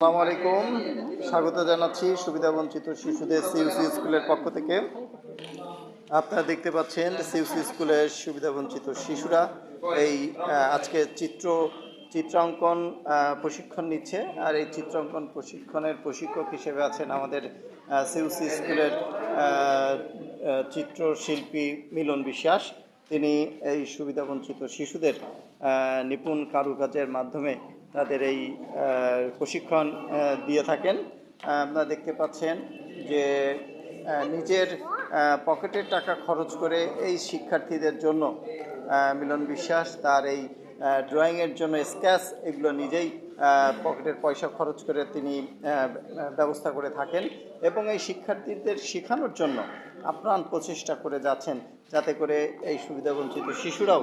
আসসালামু আলাইকুম। স্বাগত জানাচ্ছি সুবিধাবঞ্চিত শিশুদের সিউসি স্কুলের পক্ষ থেকে। আপনারা দেখতে পাচ্ছেন সিউসি স্কুলের সুবিধাবঞ্চিত শিশুরা এই আজকে চিত্র, চিত্রাঙ্কন প্রশিক্ষণ নিচ্ছে। আর এই চিত্রাঙ্কন প্রশিক্ষণের প্রশিক্ষক হিসেবে আছেন আমাদের সিউসি স্কুলের চিত্রশিল্পী মিলন বিশ্বাস। তিনি এই সুবিধাবঞ্চিত শিশুদের নিপুণ কারুকাজের মাধ্যমে তাদের এই প্রশিক্ষণ দিয়ে থাকেন। আপনারা দেখতে পাচ্ছেন যে নিজের পকেটের টাকা খরচ করে এই শিক্ষার্থীদের জন্য মিলন বিশ্বাস তার এই ড্রয়িংয়ের জন্য স্কেচ এগুলো নিজেই পকেটের পয়সা খরচ করে তিনি ব্যবস্থা করে থাকেন। এবং এই শিক্ষার্থীদের শেখানোর জন্য আপ্রাণ প্রচেষ্টা করে যাচ্ছেন যাতে করে এই সুবিধাবঞ্চিত শিশুরাও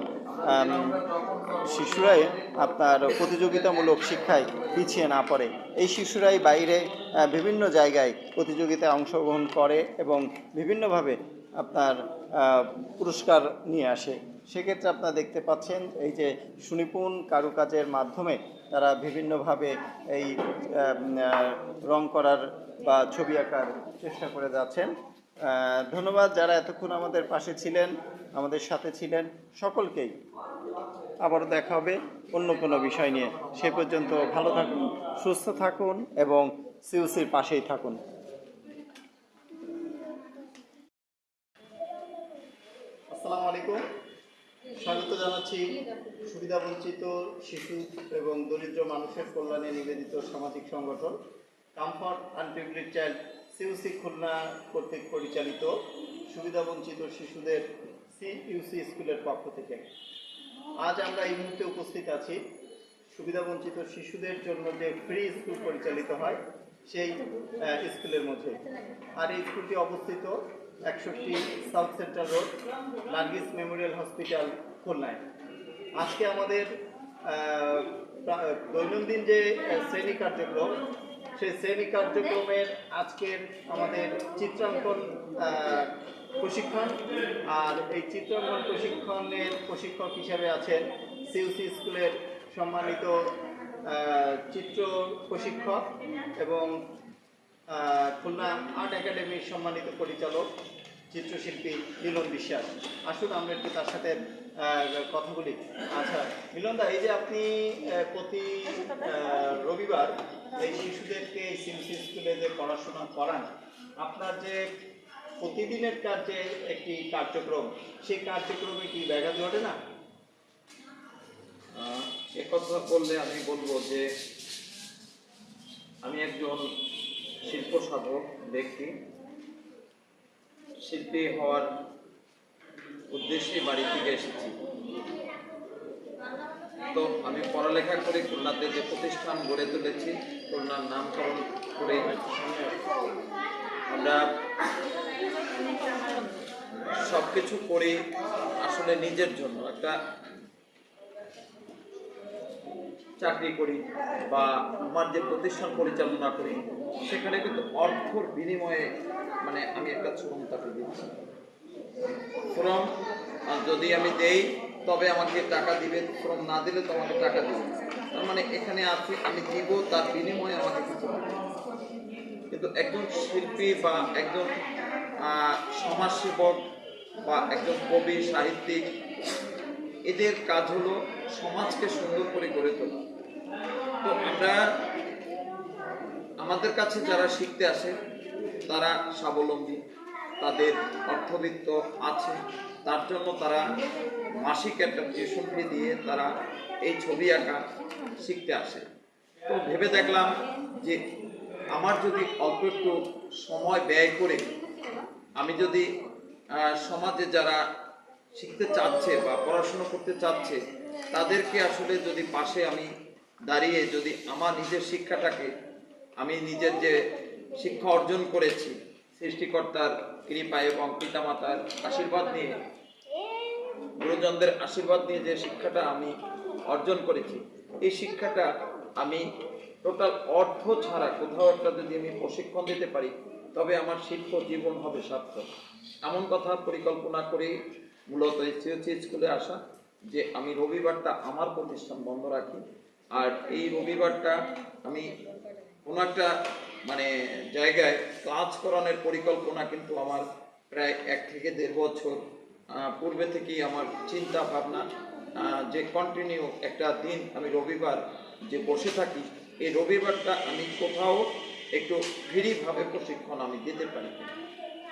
শিশুরাই আপনার প্রতিযোগিতামূলক শিক্ষায় পিছিয়ে না পড়ে। এই শিশুরাই বাইরে বিভিন্ন জায়গায় প্রতিযোগিতায় অংশগ্রহণ করে এবং বিভিন্নভাবে আপনার পুরস্কার নিয়ে আসে। সেক্ষেত্রে আপনারা দেখতে পাচ্ছেন এই যে সুনিপুণ কারুকাজের মাধ্যমে তারা বিভিন্নভাবে এই রং করার বা ছবি আঁকার চেষ্টা করে যাচ্ছেন। ধন্যবাদ যারা এতক্ষণ আমাদের পাশে ছিলেন, আমাদের সাথে ছিলেন সকলকেই। আবারও দেখা হবে অন্য কোনো বিষয় নিয়ে। সে পর্যন্ত ভালো থাকুন, সুস্থ থাকুন এবং সিউসির পাশেই থাকুন। আসসালামু আলাইকুম। স্বাগত জানাচ্ছি সুবিধাবঞ্চিত শিশু এবং দরিদ্র মানুষের কল্যাণে নিবেদিত সামাজিক সংগঠন comfort unprivileged child CUC Khulna কর্তৃক পরিচালিত সুবিধাবঞ্চিত শিশুদের সিইউসি স্কুলের পক্ষ থেকে। আজ আমরা এই মুহূর্তে উপস্থিত আছি। সুবিধাবঞ্চিত শিশুদের জন্য যে ফ্রি স্কুল পরিচালিত হয়, সেই স্কুলের মধ্যে। আর এই স্কুলটি অবস্থিত একষট্টি south central road, Nargis memorial hospital, খুলনায়। আজকে আমাদের দৈনন্দিন যে শ্রেণি কার্যক্রম সেই শ্রেণি কার্যক্রমের আজকের আমাদের চিত্রাঙ্কন প্রশিক্ষণ। আর এই চিত্রাঙ্কন প্রশিক্ষণের প্রশিক্ষক হিসেবে আছেন সিউসি স্কুলের সম্মানিত চিত্র প্রশিক্ষক এবং খুলনা আর্ট একাডেমির সম্মানিত পরিচালক, চিত্রশিল্পী মিলন বিশ্বাস। আসুন আমরা একটু তার সাথে আহ, কথা বলি আচ্ছা মিলন দা এই যে আপনি প্রতি রবিবার এই শিশুদেরকে সিমসি স্কুলে যে পড়াশোনা করান আপনার যে প্রতিদিনের একটি কার্যক্রম সেই কার্যক্রমে কি ব্যাঘাত ঘটে না? বললে আমি বলব যে আমি একজন শিল্প সাধক ব্যক্তি। শিল্পী হওয়ার উদ্দেশ্যে বাড়ি থেকে এসেছি। তো আমি পড়ালেখা করে খুলনাতে যে প্রতিষ্ঠান গড়ে তুলেছি, খুলনার নামকরণ করে আমরা সব কিছু করি আসলে নিজের জন্য। একটা চাকরি করি বা আমার যে প্রতিষ্ঠান পরিচালনা করি, সেখানে কিন্তু অর্থর বিনিময়ে মানে আমি একটা শ্রম তাকে দিচ্ছি শ্রম যদি আমি দেই, তবে আমাকে টাকা দিবে। শ্রম না দিলে তো আমাকে টাকা দিবে তার মানে এখানে আছে, আমি দিব, তার বিনিময়ে আমাকে কিছু। কিন্তু একজন শিল্পী বা একজন সমাজসেবক বা একজন কবি, সাহিত্যিক, এদের কাজ হলো সমাজকে সুন্দর করে গড়ে তোলা। তো আমরা, আমাদের কাছে যারা শিখতে আসে, তারা স্বাবলম্বী। তাদের অর্থবিত্ত আছে। তার জন্য তারা মাসিক একটা টিউশন ফি দিয়ে তারা এই ছবি আঁকা শিখতে আসে। তো ভেবে দেখলাম যে আমার যদি অল্প একটু সময় ব্যয় করে আমি যদি সমাজে যারা শিখতে চাচ্ছে বা পড়াশুনো করতে চাচ্ছে, তাদেরকে আসলে যদি পাশে আমি দাঁড়িয়ে যদি আমার নিজের শিক্ষাটাকে আমি নিজের যে শিক্ষা অর্জন করেছি সৃষ্টিকর্তার কৃপা এবং পিতামাতার আশীর্বাদ নিয়ে, গুরুজনদের আশীর্বাদ নিয়ে যে শিক্ষাটা আমি অর্জন করেছি, এই শিক্ষাটা আমি টোটাল অর্থ ছাড়া কোথাও একটা যদি আমি প্রশিক্ষণ দিতে পারি, তবে আমার শিল্প জীবন হবে সার্থক। এমন কথা পরিকল্পনা করে মূলত সিওসি স্কুলে আসা, যে আমি রবিবারটা আমার প্রতিষ্ঠান বন্ধ রাখি, আর এই রবিবারটা আমি কোনো একটা মানে জায়গায় কাজ করানোর পরিকল্পনা কিন্তু আমার প্রায় এক থেকে দেড় বছর পূর্বে থেকেই আমার চিন্তা ভাবনা যে কন্টিনিউ একটা দিন আমি রবিবার যে বসে থাকি, এই রবিবারটা আমি কোথাও একটু ফ্রিভাবে প্রশিক্ষণ আমি দিতে পারি।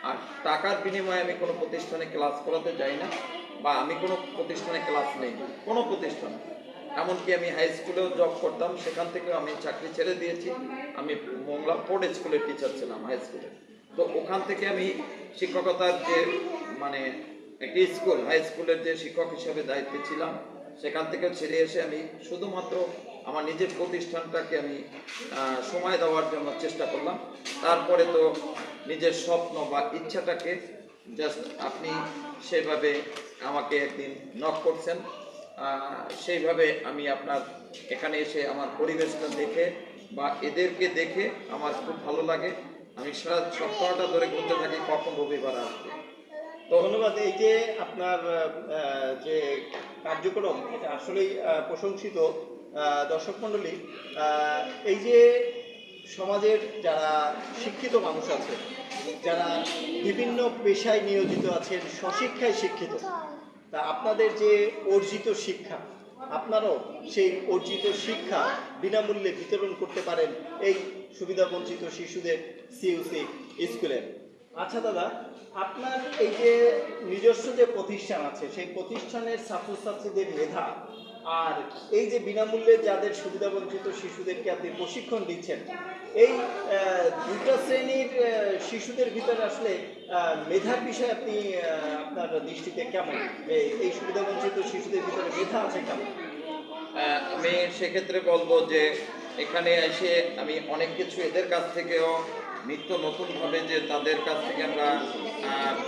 আর টাকার বিনিময়ে আমি কোনো প্রতিষ্ঠানে ক্লাস করাতে যাই না বা আমি কোনো প্রতিষ্ঠানে ক্লাস নেই, কোনো প্রতিষ্ঠানে। এমনকি আমি হাই স্কুলেও জব করতাম, সেখান থেকেও আমি চাকরি ছেড়ে দিয়েছি। আমি মোংলা ফোর্ড স্কুলের টিচার ছিলাম হাই স্কুলে তো ওখান থেকে আমি শিক্ষকতার যে মানে একটি স্কুল হাই স্কুলের যে শিক্ষক হিসেবে দায়িত্বে ছিলাম, সেখান থেকে ছেড়ে এসে আমি শুধুমাত্র আমার নিজের প্রতিষ্ঠানটাকে আমি সময় দেওয়ার জন্য চেষ্টা করলাম। তারপরে তো নিজের স্বপ্ন বা ইচ্ছাটাকে জাস্ট আপনি সেভাবে আমাকে একদিন নক করছেন। সেইভাবে আমি আপনার এখানে এসে আমার পরিবেশটা দেখে বা এদেরকে দেখে আমার খুব ভালো লাগে। আমি সারা সপ্তাহটা ধরে ঘুরতে থাকি, কখন রবিবার আসবে। ধন্যবাদ, এই যে আপনার যে কার্যক্রম, এটা আসলেই প্রশংসিত দর্শক মণ্ডলী এই যে সমাজের যারা শিক্ষিত মানুষ আছে, যারা বিভিন্ন পেশায় নিয়োজিত আছেন, স্বশিক্ষায় শিক্ষিত তা আপনাদের যে অর্জিত শিক্ষা, আপনারাও সেই অর্জিত শিক্ষা বিনামূল্যে বিতরণ করতে পারেন এই সুবিধা বঞ্চিত শিশুদের সিইউসি স্কুলে। আচ্ছা দাদা, আপনার এই যে নিজস্ব যে প্রতিষ্ঠান আছে, সেই প্রতিষ্ঠানের ছাত্রছাত্রীদের মেধা আর এই যে বিনামূল্যে যাদের সুবিধাবঞ্চিত শিশুদেরকে আপনি প্রশিক্ষণ দিচ্ছেন, এই দুইটা শ্রেণির শিশুদের ভিতরে আসলে মেধার বিষয়ে আপনি আপনার দৃষ্টিতে কেমন? এই এই সুবিধাবঞ্চিত শিশুদের ভিতরে মেধা আছে কেমন? আমি সেক্ষেত্রে বলব যে এখানে এসে আমি অনেক কিছু এদের কাছ থেকেও নিত্য নতুনভাবে যে তাদের কাছ থেকে আমরা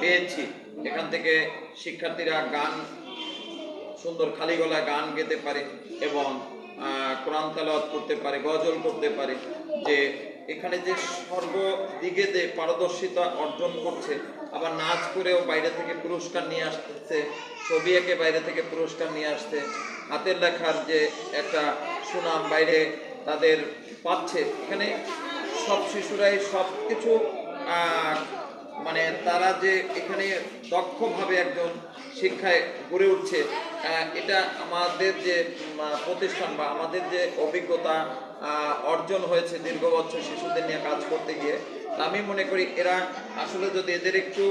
পেয়েছি। এখান থেকে শিক্ষার্থীরা গান সুন্দর খালি গলা গান গেতে পারে এবং কোরআন তালাওয়াত করতে পারে, গজল করতে পারে, যে এখানে যে সর্বদিকে যে পারদর্শিতা অর্জন করছে, আবার নাচ করেও বাইরে থেকে পুরস্কার নিয়ে আসতেছে, ছবি এঁকে বাইরে থেকে পুরস্কার নিয়ে আসছে, হাতের লেখার যে একটা সুনাম বাইরে তাদের পাচ্ছে, এখানে সব শিশুরাই সব কিছু মানে তারা যে এখানে দক্ষভাবে একজন শিক্ষায় গড়ে উঠছে এটা আমাদের যে প্রতিষ্ঠান বা আমাদের যে অভিজ্ঞতা অর্জন হয়েছে দীর্ঘ বছর শিশুদের নিয়ে কাজ করতে গিয়ে, আমি মনে করি এরা আসলে যদি এদের একটু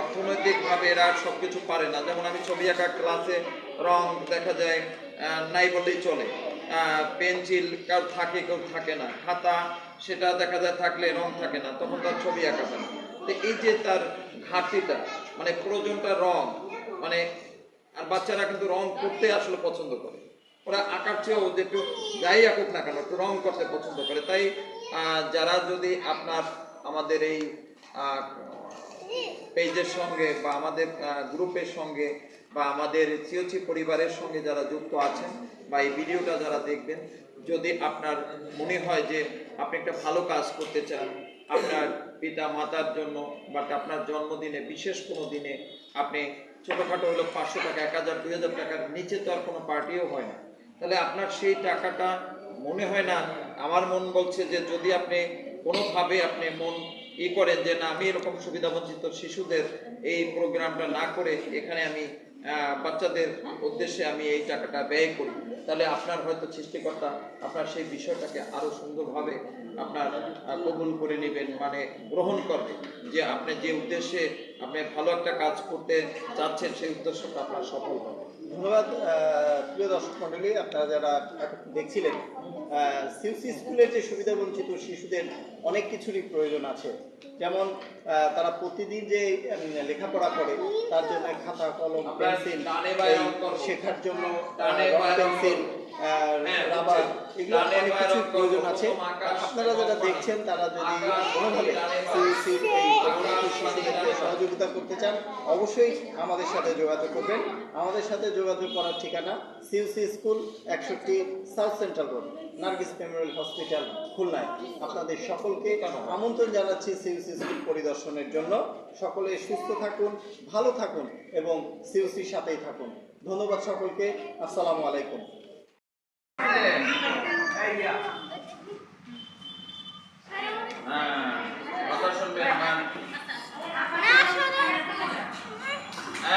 অর্থনৈতিকভাবে এরা সব কিছু পারে না, যেমন আমি ছবি আঁকা ক্লাসে রং দেখা যায় নাই বললেই চলে। পেন্সিল কেউ থাকে কেউ থাকে না। খাতা, সেটা দেখা যায় থাকলে রং থাকে না, তখন তার ছবি আঁকা হয় না। তো এই যে তার ঘাটতিটা মানে প্রয়োজনটা রং মানে আর বাচ্চারা কিন্তু রং করতে আসলে পছন্দ করে। ওরা আঁকার চেয়েও যে একটু যাই আঁকুক না কেন, একটু রং করতে পছন্দ করে। তাই যারা যদি আপনার, আমাদের এই পেজের সঙ্গে বা আমাদের গ্রুপের সঙ্গে বা আমাদের সিওচি পরিবারের সঙ্গে যারা যুক্ত আছেন বা এই ভিডিওটা যারা দেখবেন, যদি আপনার মনে হয় যে আপনি একটা ভালো কাজ করতে চান, আপনার পিতা মাতার জন্য বাট আপনার জন্মদিনে, বিশেষ কোনো দিনে আপনি ছোটোখাটো হলো পাঁচশো টাকা, এক হাজার, দুই হাজার টাকার নিচে তো আর কোনো পার্টিও হয় না। তাহলে আপনার সেই টাকাটা মনে হয় না, আমার মন বলছে যে যদি আপনি কোনোভাবে আপনি মন ই করেন যে না, আমি এরকম সুবিধাবঞ্চিত শিশুদের এই প্রোগ্রামটা না করে এখানে আমি বাচ্চাদের উদ্দেশ্যে আমি এই টাকাটা ব্যয় করি, তাহলে আপনার হয়তো সৃষ্টিকর্তা আপনার সেই বিষয়টাকে আরও সুন্দরভাবে আপনার কবুল করে নেবেন মানে গ্রহণ করবে যে আপনি যে উদ্দেশ্যে আপনি ভালো একটা কাজ করতে চাচ্ছেন সেই উদ্দেশ্যটা আপনার সফল হবে ধন্যবাদ প্রিয় দর্শক মণ্ডলী আপনারা যারা দেখছিলেন সিউসি স্কুলের যে সুবিধাবঞ্চিত শিশুদের অনেক কিছুরই প্রয়োজন আছে। যেমন তারা প্রতিদিন যে লেখাপড়া করে তার জন্য খাতা কলম পেন্সিল। শেখার জন্য পেন্সিল রাবার এগুলো অনেক বায়ে কিছু অঙ্ক করব, প্রয়োজন আছে। আপনারা যারা দেখছেন তারা যদি কোনোভাবে ডানে এই শিশুদেরকে সহযোগিতা করতে চান অবশ্যই আমাদের সাথে যোগাযোগ করবেন। আমাদের সাথে যোগাযোগ করার ঠিকানা সিউসি স্কুল একষট্টি south central road Nargis memorial hospital খুলনায়। আপনাদের সকলকে আমন্ত্রণ জানাচ্ছি সিউসি স্কুল পরিদর্শনের জন্য। সকলে সুস্থ থাকুন ভালো থাকুন এবং সিউসির সাথেই থাকুন। ধন্যবাদ সকলকে। আসসালামু আলাইকুম হ্যাঁ কথা শুনবেন মান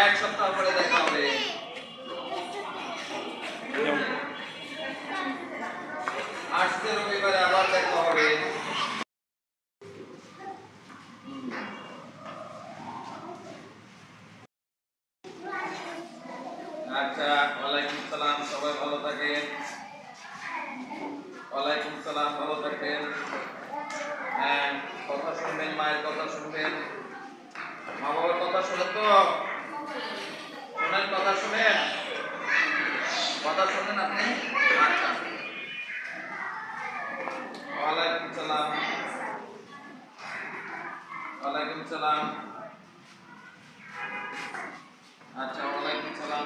এক সপ্তাহ পরে দেখা হবে রবিবারে আবার দেখা হবে আচ্ছা ওয়ালাইকুম সালাম সবাই ভালো থাকেন ওয়ালাইকুম সালাম ভালো থাকেন হ্যাঁ কথা শুনবেন, মায়ের কথা শুনবেন। মা বাবার কথা শুনেন তো? শোনেন কথা শুনেন? কথা শুনেন আপনি? আচ্ছা। ওয়ালাইকুম সালাম। সালাম। আচ্ছা ওয়ালাইকুম সালাম।